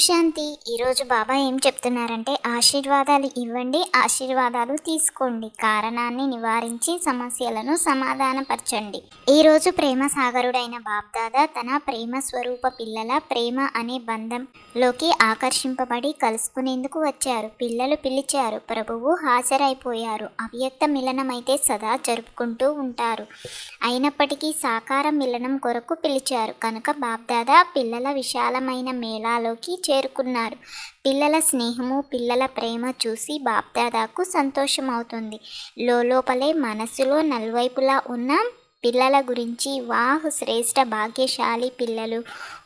శాంతి. ఈరోజు బాబా ఏం చెప్తున్నారంటే ఆశీర్వాదాలు ఇవ్వండి ఆశీర్వాదాలు తీసుకోండి. కారణాన్ని నివారించి సమస్యలను సమాధానపరచండి. ఈరోజు ప్రేమ సాగరుడైన బాబ్దాదా తన ప్రేమ స్వరూప పిల్లల ప్రేమ అనే బంధంలోకి ఆకర్షింపబడి కలుసుకునేందుకు వచ్చారు. పిల్లలు పిలిచారు. ప్రభువు హాజరైపోయారు. అవ్యక్త మిలనమైతే సదా జరుపుకుంటూ ఉంటారు. అయినప్పటికీ సాకార మిలనం కొరకు పిలిచారు. కనుక బాబ్దాదా పిల్లల విశాలమైన మేళాలోకి చేరుకున్నారు. పిల్లల స్నేహము పిల్లల ప్రేమ చూసి బాప్దాదాకు సంతోషమవుతుంది. లోపలే మనసులో నలువైపులా ఉన్న పిల్లల గురించి వాహ్ శ్రేష్ఠ భాగ్యశాలి పిల్లలు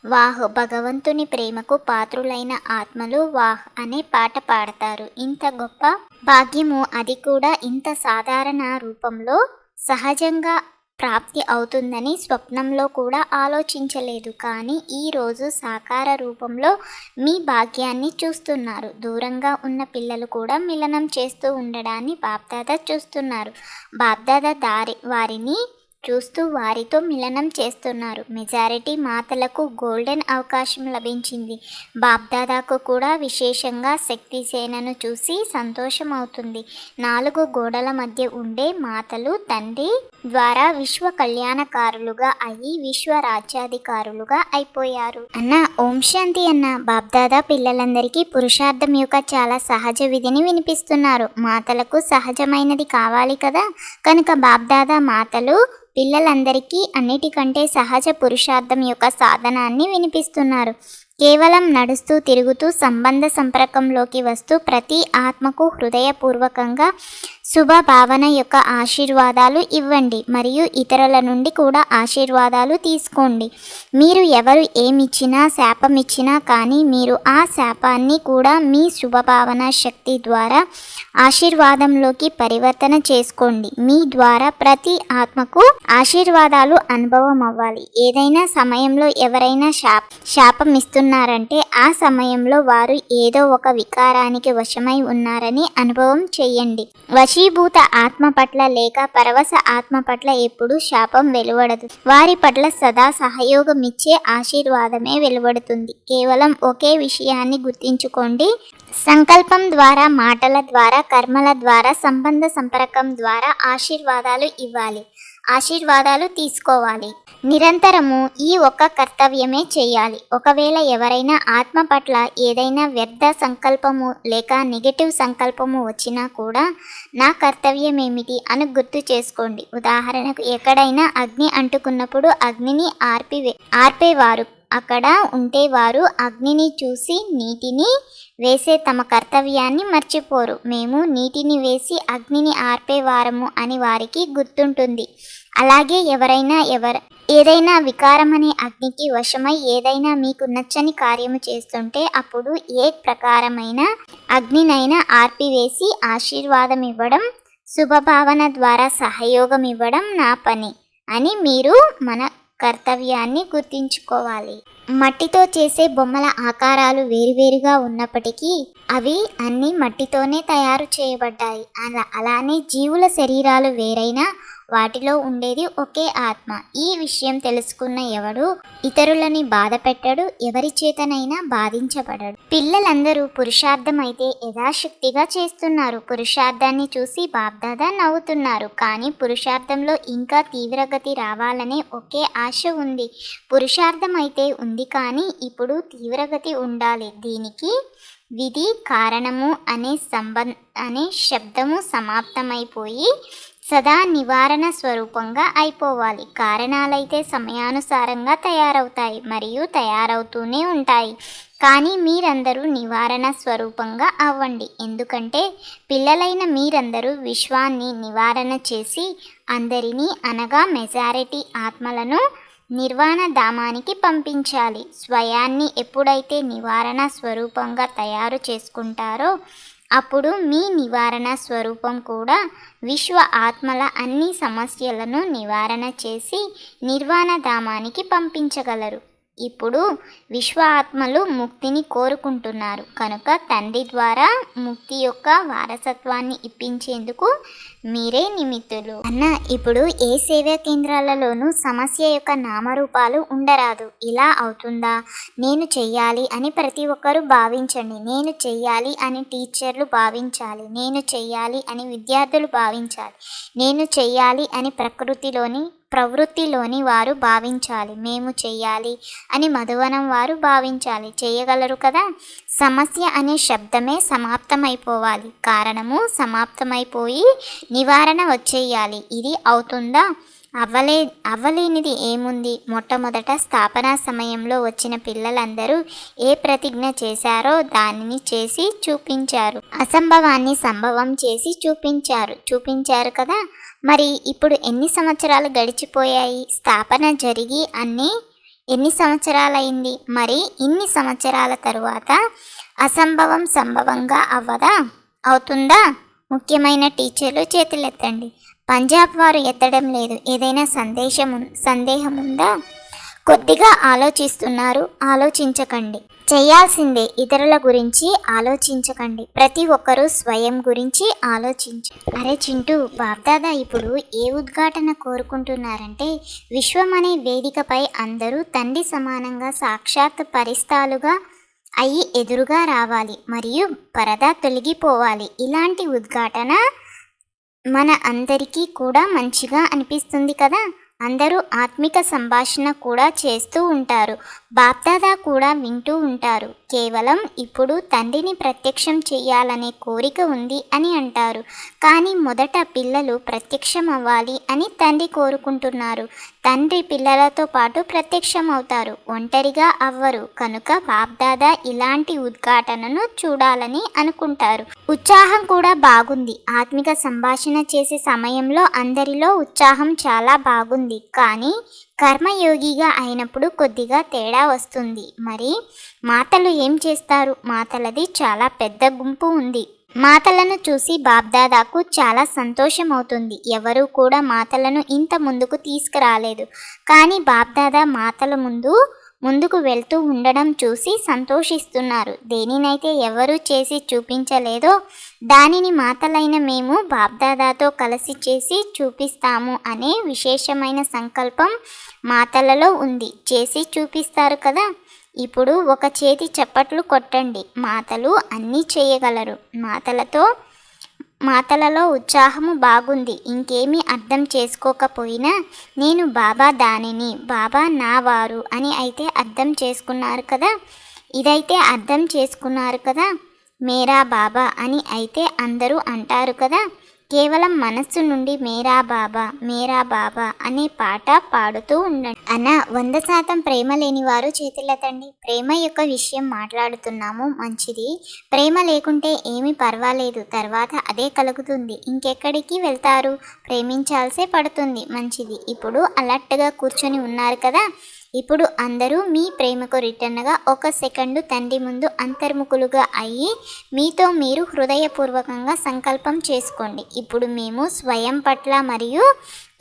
వాహ్ భగవంతుని ప్రేమకు పాత్రులైన ఆత్మలు వాహ్ అనే పాట పాడతారు. ఇంత గొప్ప భాగ్యము అది కూడా ఇంత సాధారణ రూపంలో సహజంగా ప్రాప్తి అవుతుందని స్వప్నంలో కూడా ఆలోచించలేదు. కానీ ఈరోజు సాకార రూపంలో మీ భాగ్యాన్ని చూస్తున్నారు. దూరంగా ఉన్న పిల్లలు కూడా మిలనం చేస్తూ ఉండడాన్ని బాప్దాదా చూస్తున్నారు. బాప్దాదా దారి వారిని చూస్తూ వారితో మిలనం చేస్తున్నారు. మెజారిటీ మాతలకు గోల్డెన్ అవకాశం లభించింది. బాబ్దాదాకు కూడా విశేషంగా శక్తి సేనను చూసి సంతోషం అవుతుంది నాలుగు గోడల మధ్య ఉండే మాతలు తండ్రి ద్వారా విశ్వ కళ్యాణకారులుగా అయ్యి విశ్వ రాజ్యాధికారులుగా అయిపోయారు. అన్న ఓం శాంతి అన్న బాబ్దాదా పిల్లలందరికీ పురుషార్థం యొక్క చాలా సహజ విధిని వినిపిస్తున్నారు. మాతలకు సహజమైనది కావాలి కదా? కనుక బాబ్దాదా మాతలు పిల్లలందరికీ అన్నిటికంటే సహజ పురుషార్థం యొక్క సాధనాన్ని వినిపిస్తున్నారు. కేవలం నడుస్తూ తిరుగుతూ సంబంధ సంపర్కంలోకి వస్తూ ప్రతి ఆత్మకు హృదయపూర్వకంగా శుభ భావన యొక్క ఆశీర్వాదాలు ఇవ్వండి మరియు ఇతరుల నుండి కూడా ఆశీర్వాదాలు తీసుకోండి. మీరు ఎవరు ఏమిచ్చినా శాపం ఇచ్చినా కానీ మీరు ఆ శాపాన్ని కూడా మీ శుభభావన శక్తి ద్వారా ఆశీర్వాదంలోకి పరివర్తన చేసుకోండి. మీ ద్వారా ప్రతి ఆత్మకు ఆశీర్వాదాలు అనుభవం అవ్వాలి. ఏదైనా సమయంలో ఎవరైనా శాప శాపం ఇస్తున్నారంటే ఆ సమయంలో వారు ఏదో ఒక వికారానికి వశమై ఉన్నారని అనుభవం చేయండి. వశ వశీభూత ఆత్మ పట్ల లేక పరవశ ఆత్మ పట్ల ఎప్పుడు శాపం వెలువడదు. వారి పట్ల సదా సహయోగం ఇచ్చే ఆశీర్వాదమే వెలువడుతుంది. కేవలం ఒకే విషయాన్ని గుర్తించుకోండి. సంకల్పం ద్వారా మాటల ద్వారా కర్మల ద్వారా సంబంధ సంపర్కం ద్వారా ఆశీర్వాదాలు ఇవ్వాలి. ఆశీర్వాదాలు తీసుకోవాలి. నిరంతరము ఈ ఒక్క కర్తవ్యమే చేయాలి. ఒకవేళ ఎవరైనా ఆత్మ పట్ల ఏదైనా వ్యర్థ సంకల్పము లేక నెగటివ్ సంకల్పము వచ్చినా కూడా నా కర్తవ్యం ఏమిటి అని గుర్తు చేసుకోండి. ఉదాహరణకు ఎక్కడైనా అగ్ని అంటుకున్నప్పుడు అగ్నిని ఆర్పి ఆర్పేవారు అక్కడ ఉంటే వారు అగ్నిని చూసి నీటిని వేసే తమ కర్తవ్యాన్ని మర్చిపోరు. మేము నీటిని వేసి అగ్నిని ఆర్పేవారము అని వారికి గుర్తుంటుంది. అలాగే ఎవరైనా ఎవర ఏదైనా వికారం అనే అగ్నికి వశమై ఏదైనా మీకు నచ్చని కార్యము చేస్తుంటే అప్పుడు ఏ ప్రకారమైన అగ్నినైనా ఆర్పివేసి ఆశీర్వాదం ఇవ్వడం శుభభావన ద్వారా సహయోగం ఇవ్వడం నా పని అని మీరు మన కర్తవ్యాన్ని గుర్తించుకోవాలి. మట్టితో చేసే బొమ్మల ఆకారాలు వేరువేరుగా ఉన్నప్పటికీ అవి అన్ని మట్టితోనే తయారు చేయబడ్డాయి. అలా అలానే జీవుల శరీరాలు వేరైనా వాటిలో ఉండేది ఒకే ఆత్మ. ఈ విషయం తెలుసుకున్న ఎవడు ఇతరులని బాధ పెట్టడు ఎవరి చేతనైనా బాధించబడడు. పిల్లలందరూ పురుషార్థం అయితే యథాశక్తిగా చేస్తున్నారు. పురుషార్థాన్ని చూసి బాబ్దాదా నవ్వుతున్నారు. కానీ పురుషార్థంలో ఇంకా తీవ్రగతి రావాలనే ఒకే ఆశ ఉంది. పురుషార్థం అయితే ఉంది కానీ ఇప్పుడు తీవ్రగతి ఉండాలి. దీనికి విధి కారణము అనే సంబం అనే శబ్దము సమాప్తమైపోయి సదా నివారణ స్వరూపంగా అయిపోవాలి. కారణాలైతే సమయానుసారంగా తయారవుతాయి మరియు తయారవుతూనే ఉంటాయి. కానీ మీరందరూ నివారణ స్వరూపంగా అవ్వండి. ఎందుకంటే పిల్లలైన మీరందరూ విశ్వాన్ని నివారణ చేసి అందరినీ అనగా మెజారిటీ ఆత్మలను నిర్వాణ ధామానికి పంపించాలి. స్వయాన్ని ఎప్పుడైతే నివారణ స్వరూపంగా తయారు చేసుకుంటారో అప్పుడు మీ నివారణ స్వరూపం కూడా విశ్వ ఆత్మల అన్ని సమస్యలను నివారణ చేసి నిర్వాణధామానికి పంపించగలరు. ఇప్పుడు విశ్వాత్మలు ముక్తిని కోరుకుంటున్నారు. కనుక తండ్రి ద్వారా ముక్తి యొక్క వారసత్వాన్ని ఇప్పించేందుకు మీరే నిమిత్తులు. అన్న ఇప్పుడు ఏ సేవా కేంద్రాలలోనూ సమస్య యొక్క నామరూపాలు ఉండరాదు. ఇలా అవుతుందా? నేను చెయ్యాలి అని ప్రతి ఒక్కరూ భావించండి. నేను చెయ్యాలి అని టీచర్లు భావించాలి. నేను చెయ్యాలి అని విద్యార్థులు భావించాలి. నేను చెయ్యాలి అని ప్రకృతిలోని ప్రవృత్తిలోని వారు భావించాలి. మేము చేయాలి అని మధువనం వారు భావించాలి. చేయగలరు కదా? సమస్య అనే శబ్దమే సమాప్తమైపోవాలి. కారణము సమాప్తమైపోయి నివారణ వచ్చేయాలి. ఇది అవుతుందా? అవ్వలే అవ్వలేనిది ఏముంది? మొట్టమొదట స్థాపన సమయంలో వచ్చిన పిల్లలందరూ ఏ ప్రతిజ్ఞ చేశారో దానిని చేసి చూపించారు. అసంభవాన్ని సంభవం చేసి చూపించారు. చూపించారు కదా? మరి ఇప్పుడు ఎన్ని సంవత్సరాలు గడిచిపోయాయి? స్థాపన జరిగి అన్ని ఎన్ని సంవత్సరాలైంది? మరి ఇన్ని సంవత్సరాల తరువాత అసంభవం సంభవంగా అవ్వదా? అవుతుందా? ముఖ్యమైన టీచర్లు చేతులెత్తండి. పంజాబ్ వారు ఎత్తడం లేదు. ఏదైనా సందేశం సందేహం ఉందా? కొద్దిగా ఆలోచిస్తున్నారు. ఆలోచించకండి. చేయాల్సిందే ఇతరుల గురించి ఆలోచించకండి. ప్రతి ఒక్కరూ స్వయం గురించి ఆలోచించు అరే చింటూ బాబ్దాదా ఇప్పుడు ఏ ఉద్ఘాటన కోరుకుంటున్నారంటే విశ్వం అనే వేదికపై అందరూ తండ్రి సమానంగా సాక్షాత్ పరిస్థాలుగా అయి ఎదురుగా రావాలి. మరియు పరదా తొలగిపోవాలి. ఇలాంటి ఉద్ఘాటన మన అందరికీ కూడా మంచిగా అనిపిస్తుంది కదా? అందరూ ఆత్మిక సంభాషణ కూడా చేస్తూ ఉంటారు. బాప్దాదా కూడా వింటూ ఉంటారు. కేవలం ఇప్పుడు తండ్రిని ప్రత్యక్షం చేయాలనే కోరిక ఉంది అని అంటారు. కానీ మొదట పిల్లలు ప్రత్యక్షం అవ్వాలి అని తండ్రి కోరుకుంటున్నారు. తండ్రి పిల్లలతో పాటు ప్రత్యక్షం అవుతారు. ఒంటరిగా అవ్వరు. కనుక బాప్దాదా ఇలాంటి ఉద్ఘాటనను చూడాలని అనుకుంటారు. ఉత్సాహం కూడా బాగుంది. ఆత్మిక సంభాషణ చేసే సమయంలో అందరిలో ఉత్సాహం చాలా బాగుంది. కానీ కర్మయోగిగా అయినప్పుడు కొద్దిగా తేడా వస్తుంది. మరి మాతలు ఏం చేస్తారు? మాతలది చాలా పెద్ద గుంపు ఉంది. మాతలను చూసి బాబ్దాదాకు చాలా సంతోషం అవుతుంది ఎవరు కూడా మాతలను ఇంత ముందుకు తీసుకురాలేదు. కానీ బాబ్దాదా మాతల ముందు ముందుకు వెళ్తూ ఉండడం చూసి సంతోషిస్తున్నారు. దేనినైతే ఎవరు చేసి చూపించలేదో దానిని మాతలైన మేము బాబ్దాదాతో కలిసి చేసి చూపిస్తాము అనే విశేషమైన సంకల్పం మాతలలో ఉంది. చేసి చూపిస్తారు కదా? ఇప్పుడు ఒక చేతి చప్పట్లు కొట్టండి. మాతలు అన్నీ చేయగలరు. మాతలతో మాతలలో ఉత్సాహము బాగుంది. ఇంకేమీ అర్థం చేసుకోకపోయినా నేను బాబా దానిని బాబా నా వారు అని అయితే అర్థం చేసుకున్నారు కదా? ఇదైతే అర్థం చేసుకున్నారు కదా? మేరా బాబా అని అయితే అందరూ అంటారు కదా? కేవలం మనస్సు నుండి మేరా బాబా మేరా బాబా అనే పాట పాడుతూ ఉండండి. అన్న వంద శాతం ప్రేమ లేని వారు చేతులెత్తండి ప్రేమ యొక్క విషయం మాట్లాడుతున్నాము మంచిది. ప్రేమ లేకుంటే ఏమీ పర్వాలేదు తర్వాత అదే కలుగుతుంది. ఇంకెక్కడికి వెళ్తారు? ప్రేమించాల్సే పడుతుంది మంచిది. ఇప్పుడు అలర్ట్గా కూర్చొని ఉన్నారు కదా ఇప్పుడు అందరూ మీ ప్రేమకు రిటర్న్గా ఒక సెకండు తండ్రి ముందు అంతర్ముఖులుగా అయ్యి మీతో మీరు హృదయపూర్వకంగా సంకల్పం చేసుకోండి. ఇప్పుడు మేము స్వయం పట్ల మరియు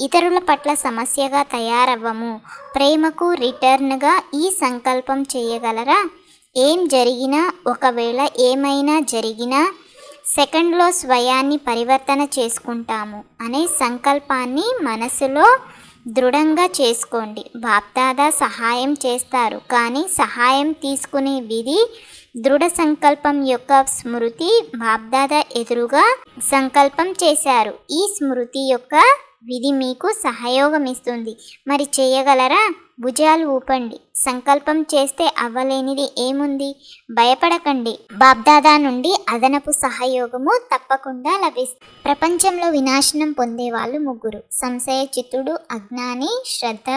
ఇతరుల పట్ల సమస్యగా తయారవ్వము. ప్రేమకు రిటర్న్గా ఈ సంకల్పం చేయగలరా? ఏం జరిగినా ఒకవేళ ఏమైనా జరిగినా సెకండ్లో స్వయాన్ని పరివర్తన చేసుకుంటాము అనే సంకల్పాన్ని మనసులో దృఢంగా చేసుకోండి. బాప్దాదా సహాయం చేస్తారు. కానీ సహాయం తీసుకునే విధి దృఢ సంకల్పం యొక్క స్మృతి బాప్దాదా ఎదురుగా సంకల్పం చేశారు. ఈ స్మృతి యొక్క విధి మీకు సహయోగం ఇస్తుంది. మరి చేయగలరా? భుజాలు ఊపండి. సంకల్పం చేస్తే అవ్వలేనిది ఏముంది? భయపడకండి. బాబ్దాదా నుండి అదనపు సహయోగము తప్పకుండా లభిస్తుంది. ప్రపంచంలో వినాశనం పొందే వాళ్ళు ముగ్గురు. సంశయ చిత్తుడు అజ్ఞాని శ్రద్ధ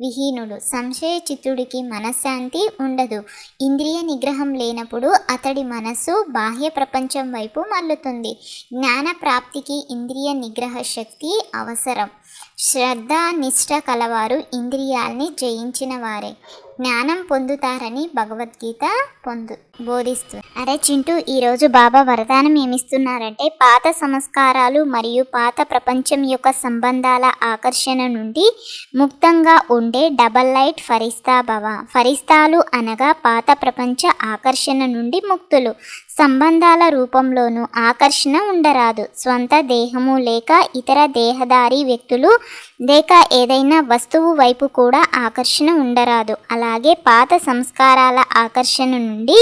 విహీనుడు. సంశయ చిత్తుడికి మనశ్శాంతి ఉండదు. ఇంద్రియ నిగ్రహం లేనప్పుడు అతడి మనస్సు బాహ్య ప్రపంచం వైపు మల్లుతుంది. జ్ఞాన ప్రాప్తికి ఇంద్రియ నిగ్రహ శక్తి అవసరం. శ్రద్ధ నిష్ట కలవారు ఇంద్రియాల్ని జయించిన వారే. జ్ఞానం పొందుతారని భగవద్గీత పొందు బోధిస్తుంది అరే చింటూ ఈరోజు బాబా వరదానం ఏమిస్తున్నారంటే పాత సంస్కారాలు మరియు పాత ప్రపంచం యొక్క సంబంధాల ఆకర్షణ నుండి ముక్తంగా ఉండే డబల్ లైట్ ఫరిస్తా భవ. ఫరిస్తాలు అనగా పాత ప్రపంచ ఆకర్షణ నుండి ముక్తులు. సంబంధాల రూపంలోనూ ఆకర్షణ ఉండరాదు. స్వంత దేహము లేక ఇతర దేహదారి వ్యక్తులు లేక ఏదైనా వస్తువు వైపు కూడా ఆకర్షణ ఉండరాదు. అలాగే పాత సంస్కారాల ఆకర్షణ నుండి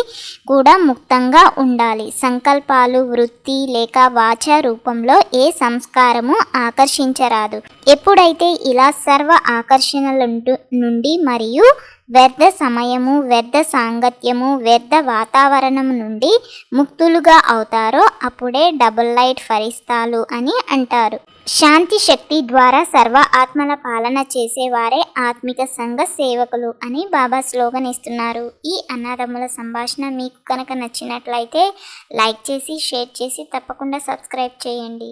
కూడా ముక్తంగా ఉండాలి. సంకల్పాలు వృత్తి లేక వాచ రూపంలో ఏ సంస్కారము ఆకర్షించరాదు. ఎప్పుడైతే ఇలా సర్వ ఆకర్షణల నుండి మరియు వ్యర్థ సమయము వ్యర్థ సాంగత్యము వ్యర్థ వాతావరణం నుండి ముక్తులుగా అవుతారో అప్పుడే డబుల్ లైట్ ఫరిస్తాలు అని అంటారు. శాంతి శక్తి ద్వారా సర్వ ఆత్మల పాలన చేసేవారే ఆత్మిక సంఘ సేవకులు అని బాబా స్లోగన్ ఇస్తున్నారు. ఈ అన్నదమ్ముల సంభాషణ మీకు కనుక నచ్చినట్లయితే లైక్ చేసి షేర్ చేసి తప్పకుండా సబ్స్క్రైబ్ చేయండి.